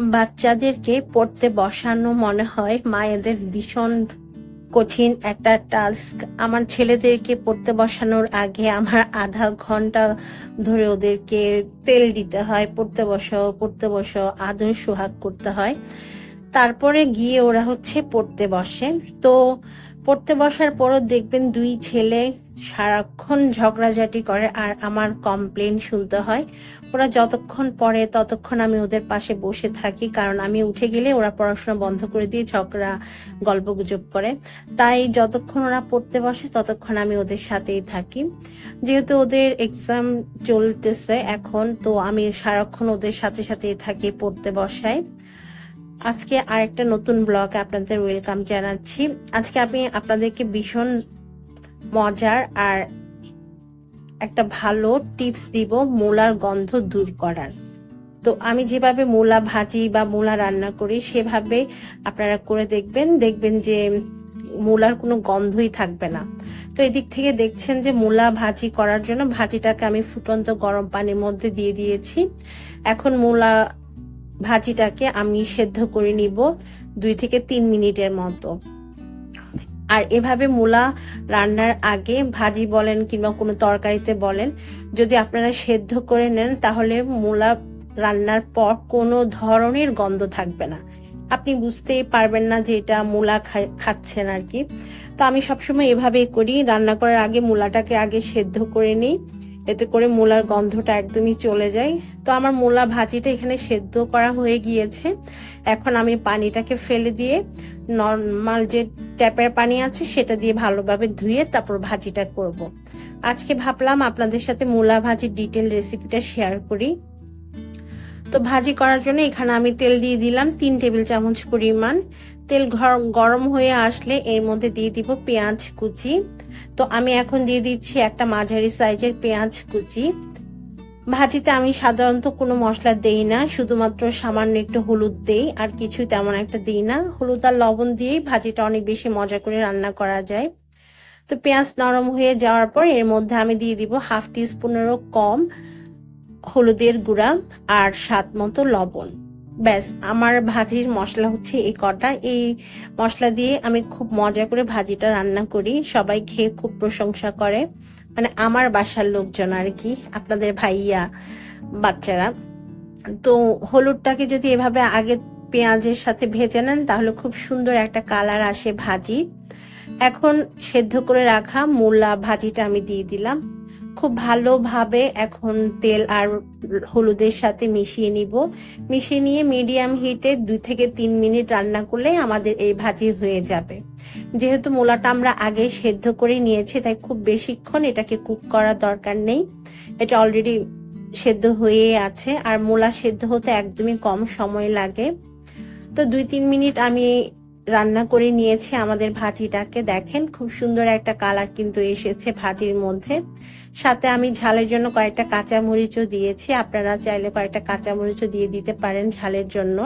বাচ্চাদেরকে পড়তে বসানো মনে হয় মায়েদের ভীষণ কঠিন একটা টাস্ক আমার ছেলেদেরকে পড়তে বসানোর আগে আমার আধা ঘণ্টা ধরে ওদেরকে তেল দিতে হয়, পড়তে বসো পড়তে বসো আদর সোহাগ করতে হয়। তারপরে গিয়ে ওরা হচ্ছে পড়তে বসে। তো পড়তে বসার পরও দেখবেন দুই ছেলে সারাক্ষণ ঝগড়াঝাটি করে আর আমার কমপ্লেন শুনতে হয়। ওরা যতক্ষণ পড়ে ততক্ষণ আমি ওদের পাশে বসে থাকি, কারণ আমি উঠে গেলে ওরা পড়াশোনা বন্ধ করে দিয়ে ঝগড়া, গল্পগুজব করে। তাই যতক্ষণ ওরা পড়তে বসে ততক্ষণ আমি ওদের সাথেই থাকি। যেহেতু ওদের এক্সাম চলতেছে এখন, তো আমি সারাক্ষণ ওদের সাথে সাথেই থাকি পড়তে বসাই আজকে আরেকটা নতুন ব্লগ আপনাদের ওয়েলকাম জানাচ্ছি। আজকে আমি আপনাদেরকে ভীষণ মজার আর একটা ভালো টিপস দিব মূলার গন্ধ দূর করার। তো আমি যেভাবে মূলা ভাজি বা মূলা রান্না করি, সেভাবে আপনারা করে দেখবেন দেখবেন যে মূলার কোনো গন্ধই থাকবে না। তো এদিক থেকে দেখছেন যে মূলা ভাজি করার জন্য ভাজিটাকে আমি ফুটন্ত গরম পানির মধ্যে দিয়ে দিয়েছি। এখন মূলা ভাজিটাকে আমি সেদ্ধ করে নিব দুই থেকে তিন মিনিটের মতো। আর এভাবে মূলা রান্নার আগে ভাজি বলেন কিংবা কোনো তরকারিতে বলেন, যদি আপনারা সেদ্ধ করে নেন তাহলে মূলা রান্নার পর কোনো ধরনের গন্ধ থাকবে না। আপনি বুঝতেই পারবেন না যে এটা মূলা খাচ্ছেন আর কি। তো আমি সবসময় এভাবেই করি। রান্না করার আগে মূলাটাকে আগে সেদ্ধ করে নিই। এতে করে মূলার গন্ধটা একদমই চলে যায়। তো আমার মূলা ভাজিটা এখানে সেদ্ধ করা হয়ে গিয়েছে। এখন আমি পানিটাকে ফেলে দিয়ে নর্মাল যে ট্যাপের পানি আছে সেটা দিয়ে ভালোভাবে ধুয়ে তারপর ভাজিটা করব। আজকে ভাবলাম আপনাদের সাথে মূলা ভাজির ডিটেল রেসিপিটা শেয়ার করি। তো ভাজি করার জন্য এখানে আমি তেল দিয়ে দিলাম তিন টেবিল চামচ পরিমাণ। তেল গরম হয়ে আসলে এর মধ্যে দিয়ে দিব পেঁয়াজ কুচি। তো আমি এখন দিয়ে দিচ্ছি একটা মাঝারি সাইজের পেঁয়াজ কুচি। ভাজিতে আমি সাধারণত কোনো মশলা দেই না, শুধুমাত্র সামান্য একটু হলুদ দেই, আর কিছুই তেমন একটা দিই না। হলুদ আর লবণ দিয়েই ভাজিটা অনেক বেশি মজা করে রান্না করা যায়। তো পেঁয়াজ নরম হয়ে যাওয়ার পর এর মধ্যে আমি দিয়ে দিব হাফ টি স্পুনেরও কম হলুদের গুঁড়া আর স্বাদ মতো লবণ। ব্যাস, আমার ভাজির মশলা হচ্ছে এই কটা। এই মশলা দিয়ে আমি খুব মজা করে ভাজিটা রান্না করি। সবাই খেয়ে খুব প্রশংসা করে। মানে আমার বাসার লোকজন আর কি, আপনাদের ভাইয়া, বাচ্চারা। তো হলুদটাকে যদি এভাবে আগে পেঁয়াজের সাথে ভেজে নেন, তাহলে খুব সুন্দর একটা কালার আসে ভাজি। এখন সেদ্ধ করে রাখা মূলা ভাজিটা আমি দিয়ে দিলাম। খুব ভালোভাবে এখন তেল আর হলুদের সাথে মিশিয়ে নিব। মিশিয়ে নিয়ে মিডিয়াম হিটে দুই থেকে তিন মিনিট রান্না করলে আমাদের এই ভাজি হয়ে যাবে। যেহেতু মূলাটা আমরা আগে সেদ্ধ করে নিয়েছি, তাই খুব বেশিক্ষণ এটাকে কুক করার দরকার নেই। এটা অলরেডি সেদ্ধ হয়ে আছে, আর মূলা সেদ্ধ হতে একদমই কম সময় লাগে। তো দুই তিন মিনিট আমি রান্না করে নিয়েছি আমাদের ভাজিটাকে। দেখেন খুব সুন্দর একটা কালার কিন্তু এসেছে ভাজির মধ্যে। সাথে আমি ঝালের জন্য কয়েকটা কাঁচা মরিচও দিয়েছি। আপনারা চাইলে কয়েকটা কাঁচা মরিচও দিয়ে দিতে পারেন ঝালের জন্য।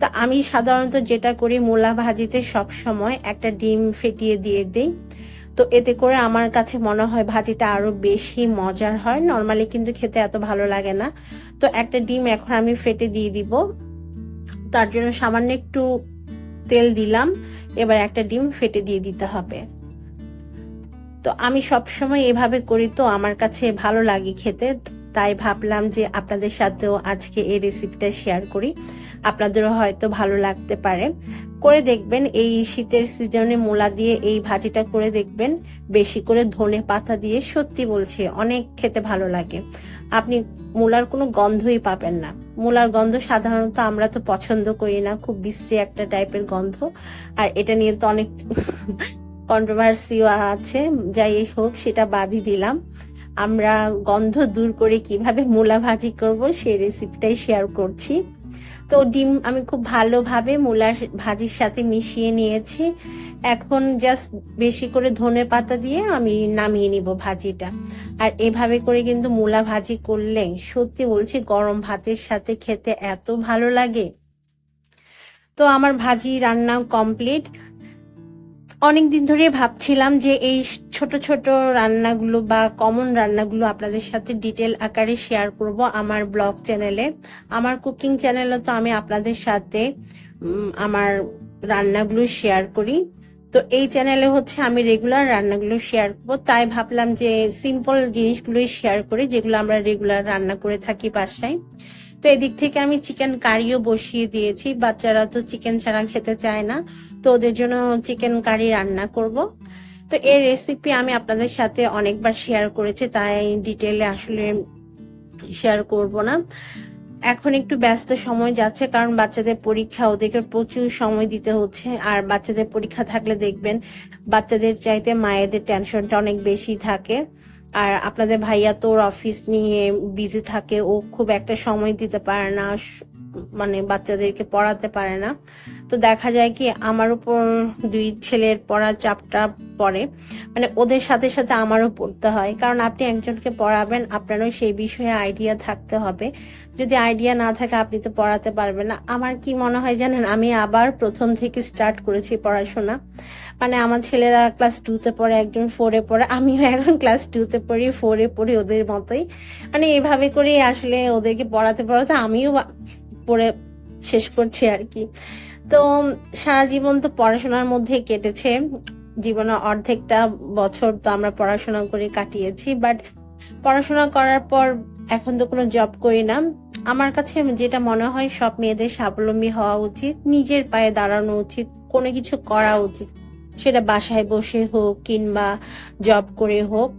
তো আমি সাধারণত যেটা করি মূলা ভাজিতে সব সময় একটা ডিম ফেটিয়ে দিয়ে দিই। তো এতে করে আমার কাছে মনে হয় ভাজিটা আরও বেশি মজার হয়। নর্মালি কিন্তু খেতে এত ভালো লাগে না। তো একটা ডিম এখন আমি ফেটে দিয়ে দিব। তার জন্য সামান্য একটু তেল দিলাম, এবার একটা ডিম ফেটে দিয়ে দিতে হবে। তো আমি সবসময় এভাবে করি তো আমার কাছে ভালো লাগে খেতে, তাই ভাবলাম যে আপনাদের সাথেও আজকে এই রেসিপিটা শেয়ার করি। আপনাদেরও হয়তো ভালো লাগতে পারে। করে দেখবেন, এই শীতের সিজনে মূলা দিয়ে এই ভাজিটা করে দেখবেন, বেশি করে ধনে পাতা দিয়ে সত্যি বলছি, অনেক খেতে ভালো লাগে। আপনি মূলার কোনো গন্ধই পাবেন না। মূলার গন্ধ সাধারণত আমরা তো পছন্দ করি না, খুব বিশ্রী একটা টাইপের গন্ধ। আর এটা নিয়ে তো অনেক কন্ট্রোভার্সিও আছে, যাই হোক, সেটা বাদই দিলাম। আমরা গন্ধ দূর করে কীভাবে মূলা ভাজি করব, সেই রেসিপিটাই শেয়ার করছি। তো ডিম আমি খুব ভালোভাবে মূলার ভাজির সাথে মিশিয়ে নিয়েছি। এখন জাস্ট বেশি করে ধনে পাতা দিয়ে আমি নামিয়ে নিব ভাজিটা। আর এভাবে করে কিন্তু মূলা ভাজি করলে সত্যি বলছি গরম ভাতের সাথে খেতে এত ভালো লাগে। তো আমার ভাজি রান্না কমপ্লিট অনেক দিন ধরে ভাবছিলাম যে এই ছোট ছোট রান্নাগুলো বা কমন রান্নাগুলো আপনাদের সাথে ডিটেল আকারে শেয়ার করব আমার ব্লগ চ্যানেলে আমার কুকিং চ্যানেলে তো আমি আপনাদের সাথে আমার রান্নাগুলো শেয়ার করি। তো এই চ্যানেলে হচ্ছে আমি রেগুলার রান্নাগুলো শেয়ার করব। তাই ভাবলাম যে সিম্পল জিনিসগুলোই শেয়ার করি, যেগুলো আমরা রেগুলার রান্না করে থাকি বাসায়। তো এদিক থেকে আমি চিকেন কারিও বসিয়ে দিয়েছি। বাচ্চারা তো চিকেন ছাড়া খেতে চায় না। তো ওদের জন্য চিকেন কারি রান্না করব। তো এর রেসিপি আমি আপনাদের সাথে অনেকবার শেয়ার করেছি, তাই ডিটেলে আসলে শেয়ার করব না। এখন একটু ব্যস্ত সময় যাচ্ছে, কারণ বাচ্চাদের পরীক্ষা, ওদেরকে প্রচুর সময় দিতে হচ্ছে। আর বাচ্চাদের পরীক্ষা থাকলে দেখবেন, বাচ্চাদের চাইতে মায়েদের টেনশনটা অনেক বেশি থাকে। আর আপনাদের ভাইয়া তো অফিস নিয়ে বিজি থাকে, ও খুব একটা সময় দিতে পারে না মানে বাচ্চাদেরকে পড়াতে পারে না। তো দেখা যায় কি আমার উপর দুই ছেলের পড়ার চাপটা পড়ে। মানে ওদের সাথে সাথে আমারও পড়তে হয়। কারণ আপনি একজনকে পড়াবেন, আপনারও সেই বিষয়ে আইডিয়া থাকতে হবে। যদি আইডিয়া না থাকে আপনি তো পড়াতে পারবেন না। আমার কি মনে হয় জানেন, আমি আবার প্রথম থেকে স্টার্ট করেছি পড়াশোনা। মানে আমার ছেলেরা ক্লাস টুতে পড়ে, একজন ফোরে পড়ে, আমিও এখন ক্লাস টুতে পড়ি ফোরে পড়ি ওদের মতোই। মানে এভাবে করে আসলে ওদেরকে পড়াতে পড়াতে আমিও পড়ে শেষ করছি আর কি। তো সারা জীবন তো পড়াশোনার মধ্যে কেটেছে। জীবনে অর্ধেকটা বছর তো আমরা পড়াশোনা করে কাটিয়েছি বাট পড়াশোনা করার পর এখন তো কোনো জব করি না। আমার কাছে যেটা মনে হয় সব মেয়েদের স্বাবলম্বী হওয়া উচিত, নিজের পায়ে দাঁড়ানো উচিত, কোনো কিছু করা উচিত। সেটা বাসায় বসে হোক কিংবা জব করে হোক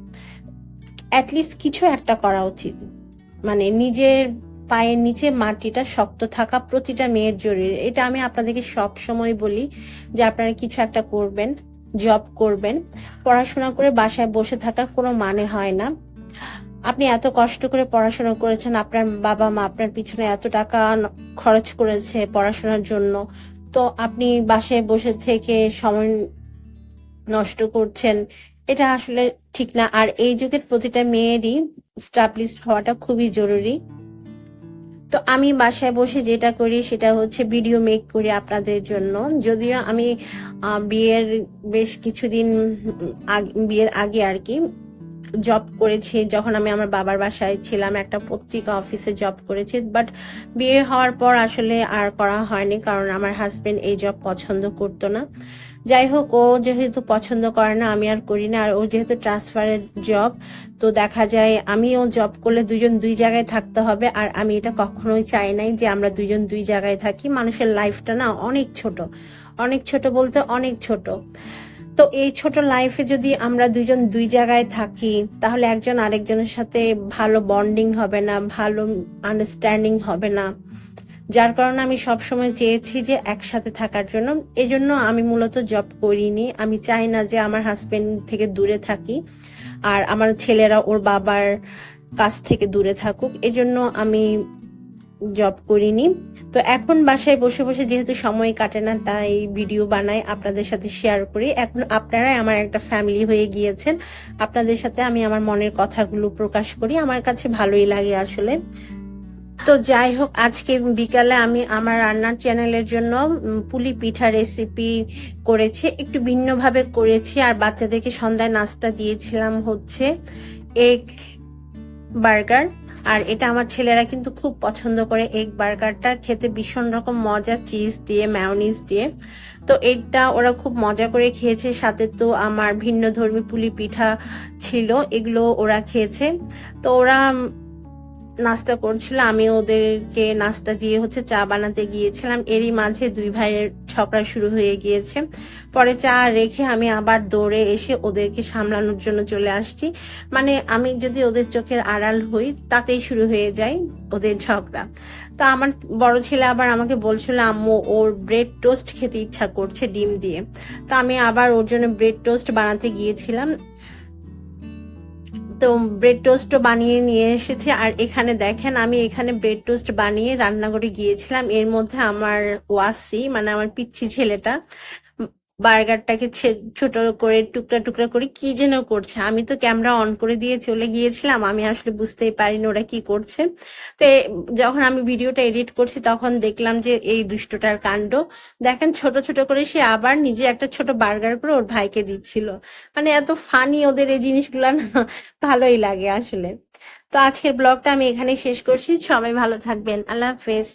অ্যাটলিস্ট কিছু একটা করা উচিত। মানে নিজের পায়ের নিচে মাটিটা শক্ত থাকা প্রতিটা মেয়ের জরুরি। এটা আমি আপনাদেরকে সব সময় বলি যে আপনারা কিছু একটা করবেন জব করবেন, পড়াশোনা করে বাসায় বসে থাকার কোনো মানে হয় না। আপনি এত কষ্ট করে পড়াশোনা করেছেন, আপনার বাবা মা আপনার পিছনে এত টাকা খরচ করেছে পড়াশোনার জন্য, তো আপনি বাসায় বসে থেকে সময় নষ্ট করছেন, এটা আসলে ঠিক না। আর এই যুগের প্রতিটা মেয়েরই স্টাবলিশড হওয়াটা খুবই জরুরি। তো আমি বাসায় বসে যেটা করি সেটা হচ্ছে ভিডিও মেক করি আপনাদের জন্য। যদিও আমি বিয়ের বেশ কিছুদিন বিয়ের আগে আর কি জব করেছি, যখন আমি আমার বাবার বাসায় ছিলাম, একটা পত্রিকা অফিসে জব করেছি বাট বিয়ে হওয়ার পর আসলে আর করা হয়নি, কারণ আমার হাজবেন্ড এই জব পছন্দ করতো না। যাই হোক, ও যেহেতু পছন্দ করে না, আমি আর করি না, আর ও যেহেতু ট্রান্সফারের জব তো দেখা যায় আমিও জব করলে দুজন দুই জায়গায় থাকতে হবে, আর আমি এটা কখনোই চাই নাই যে আমরা দুজন দুই জায়গায় থাকি। মানুষের লাইফটা না অনেক ছোট অনেক ছোট বলতে অনেক ছোট। তো এই ছোট লাইফে যদি আমরা দুজন দুই জায়গায় থাকি, তাহলে একজন আরেকজনের সাথে ভালো বন্ডিং হবে না, ভালো আন্ডারস্ট্যান্ডিং হবে না। যার কারণে আমি সবসময় চেয়েছি যে একসাথে থাকার জন্য। এজন্য আমি মূলত জব করিনি। আমি চাই না যে আমার হাজবেন্ড থেকে দূরে থাকি, আর আমার ছেলেরা ওর বাবার কাছ থেকে দূরে থাকুক। এজন্য আমি জব করিনি। তো এখন বাসায় বসে বসে যেহেতু সময় কাটে না, তাই ভিডিও বানাই, আপনাদের সাথে শেয়ার করি। এখন আপনারাই আমার একটা ফ্যামিলি হয়ে গিয়েছেন। আপনাদের সাথে আমি আমার মনের কথাগুলো প্রকাশ করি। আমার কাছে ভালোই লাগে আসলে। তো যাই হোক, আজকে বিকালে আমি আমার রান্নার চ্যানেলের জন্য পুলি পিঠা রেসিপি করেছি। একটু ভিন্নভাবে করেছি। আর বাচ্চাদেরকে সন্ধ্যায় নাস্তা দিয়েছিলাম হচ্ছে এগ বার্গার আর এটা আমার ছেলেরা কিন্তু খুব পছন্দ করে এগ বার্গারটা খেতে ভীষণ রকম মজা চিজ দিয়ে ম্যাওনিজ দিয়ে। তো এটা ওরা খুব মজা করে খেয়েছে। সাথে তো আমার ভিন্ন ধর্মী পুলি পিঠা ছিল, এগুলো ওরা খেয়েছে। তো ওরা নাস্তা করছিল, আমি ওদেরকে নাস্তা দিয়ে হচ্ছে চা বানাতে গিয়েছিলাম। এরই মাঝে দুই ভাইয়ের ঝগড়া শুরু হয়ে গিয়েছে। পরে চা রেখে আমি আবার দৌড়ে এসে ওদেরকে সামলানোর জন্য চলে আসছি। মানে আমি যদি ওদের চোখের আড়াল হই, তাতেই শুরু হয়ে যায় ওদের ঝগড়া। তো আমার বড় ছেলে আবার আমাকে বলছিল, আম্মু, ওর ব্রেড টোস্ট খেতে ইচ্ছা করছে ডিম দিয়ে। তো আমি আবার ওর জন্য ব্রেড টোস্ট বানাতে গিয়েছিলাম। তো ব্রেড টোস্টও বানিয়ে নিয়ে এসেছি। আর এখানে দেখেন, আমি এখানে ব্রেড টোস্ট বানিয়ে রান্নাঘরে গিয়েছিলাম। এর মধ্যে আমার ওয়াসি মানে আমার পিচ্ছি ছেলেটা বার্গারটাকে ছোট করে, টুকরা টুকরা করে কি যেন করছে। আমি তো ক্যামেরা অন করে দিয়ে চলে গিয়েছিলাম, আমি আসলে বুঝতেই পারিনি ওরা কি করছে। তো যখন আমি ভিডিওটা এডিট করছি তখন দেখলাম যে এই দুষ্টটার কাণ্ড। দেখেন ছোট ছোট করে সে আবার নিজে একটা ছোট বার্গার করে ওর ভাইকে দিচ্ছিল। মানে এত ফানি ওদের এই জিনিসগুলো না, ভালোই লাগে আসলে। তো আজকের ব্লগটা আমি এখানে শেষ করছি। সবাই ভালো থাকবেন। আল্লাহ হাফেজ।